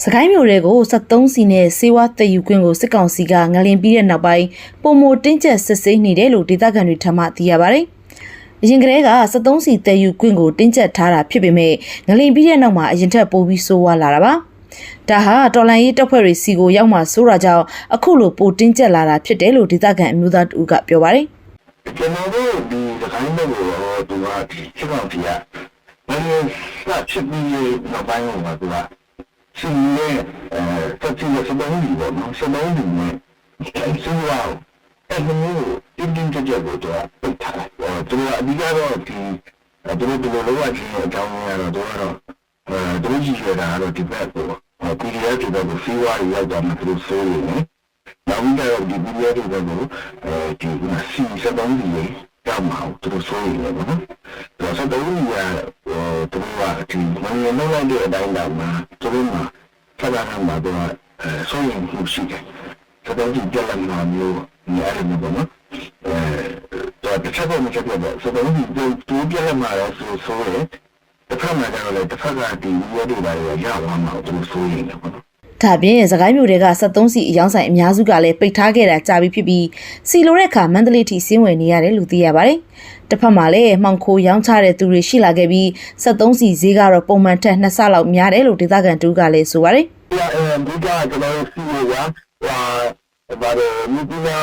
စကိုင်းမြို့တွေကို73စီနဲ့စေဝါတည်ယူခွင့်ကိုစစ်ကောင်စီကငလင်ပြီးတဲ့နောက်ပိုင်းပုံမတင်းကျပ်စစ်ဆေးနေတယ်လို့ဒေသခံတွေထပ်မသိရပါတယ်။အရင်ကတည်းက73စီတည်ယူခွင့်ကိုတင်းကျပ်ထားတာဖြစ်ပေမဲ့ငလင်ပြီးတဲ့နောက်မှာအရင်ထက်ပိုပြီးဆိုးဝါးလာတာပါ။ဒါဟာတော်လန်ရေးတပ်ဖွဲ့တွေစီကိုရောက်မှဆိုးတာကြောင့်အခုလိုပိုတင်းကျပ်လာတာဖြစ်တယ်လို့ဒေသခံအမျိုးသားတူကပြောပါတယ်။ကျွန်တော်တို့ဒီစကိုင်းဘက်ကိုတော့သူကဒီချက်ကောင်စီကဘယ်လိုစဖြစ်ပြီးနောက်ပိုင်းမှာသူက ရှင်နဲ့အဲတက်ချင်တဲ့စပုံးကြီးပေါ့နော်စပုံးကြီးနဲ့ဆိုးတော့အဲ့ဒီမျိုးတင်းတင်းကြပ်ကြပ်ကိုသူကပိတ်ထားတယ်ဟောသူကအဓိကတော့ဒီသူတို့ဒီလိုလောကကြီးရဲ့အကြောင်းရင်းကတော့သူကတော့အဲသူတို့ကြီးရတာကတော့ဒီဘက်ကို PDF တွေဘက်ကိုစီးပွားရေးရောက်သွားမှသူတို့ဆိုးနေတယ်နောက်ပြီးတော့ဒီ PDF တွေဘက်ကိုအဲဒီစီစက်ပေါင်းကြီးကြောက်မှာသူတို့ဆိုးနေတယ်ပေါ့နော်။ဒါဆိုတော့ ဒီကဟိုသူတို့ကဒီမင်းရဲ့နောက်တဲ့အတိုင်းတော့မှသူတို့မှာဆက်လာမှာတော့အဲဆိုးရင်မှုရှိတယ်။စက်ပေါင်းကြီးပြက်လာမှာမျိုးညရတယ်ပေါ့နော်။အဲတော့တစ်ချက်တော့မချက်တော့စက်ပေါင်းကြီးတူပြက်လာမှာတော့ဆိုဆိုးတယ်။တစ်ဖက်မှာကျတော့လေတစ်ဖက်ကဒီဝေးတွေပါရရသွားမှာသူတို့ဆိုးရင်ပေါ့နော် ဒါပြင်စကိုင်းမြို့တွေက73စီအယောင်းဆိုင်အများစုကလည်းပိတ်ထားခဲ့တာကြာပြီဖြစ်ပြီးစီလိုတဲ့အခါမန္တလေးထိဆင်းဝင်နေရတယ်လို့သိရပါတယ်။တစ်ဖက်မှာလည်းမှောင်ခိုရောင်းချတဲ့သူတွေရှိလာခဲ့ပြီး73စီဈေးကတော့ပုံမှန်ထက်နှစ်ဆလောက်များတယ်လို့ဒေသခံတူကလည်းဆိုပါတယ်ဒီအဲဒီကကျွန်တော်တို့စီရဟိုဘာလို့မြစ်ကြီးနာ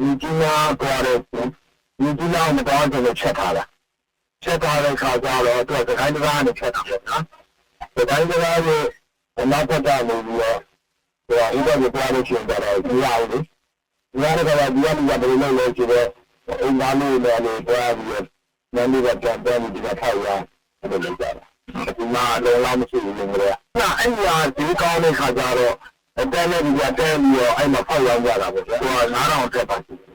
မြစ်ကြီးနာကွာတဲ့မြစ်ကြီးနာမတော်ကျွန်တော်ချက်ထားတာချက်ထားတဲ့ခါကျတော့သူကခိုင်းတကားနဲ့ချက်တာပေါ့နော်ဒီတိုင်းတကား ကိုနောက်ပတ်တာလို့ပြီးတော့ဟိုဥပဒေပြောလို့ရှိရင်တော့ဒီရအောင်လေဒီရတဲ့ကဒီရဒီရဘယ်လိုလဲဆိုတော့အင်္ဂါလို့လည်းလည်းတွားပြီးတော့နန်းလေးကပြန်ပြန်ဒီကထောက်ရအဲ့လိုလုပ်ကြတာဒီမှာလုံးဝမရှိဘူးလို့ပြော။အဲ့အဲ့ဒီဟာဒီကောင်းတဲ့ခါကျတော့တဲနဲ့ဒီကတဲပြီးတော့အဲ့မှာဖောက်ရောက်ကြတာပေါ့ဗျာ။ဟိုက9000တက်ပါရှိ။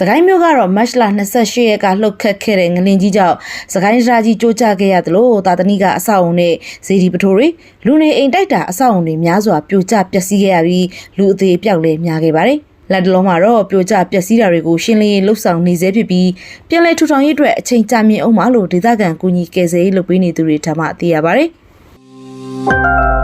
စကိုင်းမြို့ကတော့မတ်လ28ရက်ကလှုပ်ခတ်ခဲ့တဲ့ငလင်ကြီးကြောင့်စကိုင်းရာကြီးကြိုးကျခဲ့ရတယ်လို့တာတနီကအဆောက်အုံနဲ့ဇေဒီပထိုးတွေလူနေအိမ်တိုက်တာအဆောက်အုံတွေများစွာပြိုကျပျက်စီးခဲ့ရပြီးလူအသေးအပြောက်လည်းများခဲ့ပါတယ်။လက်တလုံးမှာတော့ပြိုကျပျက်စီးတာတွေကိုရှင်းလင်းရေးလှုပ်ဆောင်နေစေဖြစ်ပြီးပြည်လဲထူထောင်ရေးအတွက်အချိန်ကြာမြင့်အောင်မလို့ဒေသခံကူညီကယ်ဆယ်ရေးလုပ်ပေးနေသူတွေထပ်မသိရပါတယ်။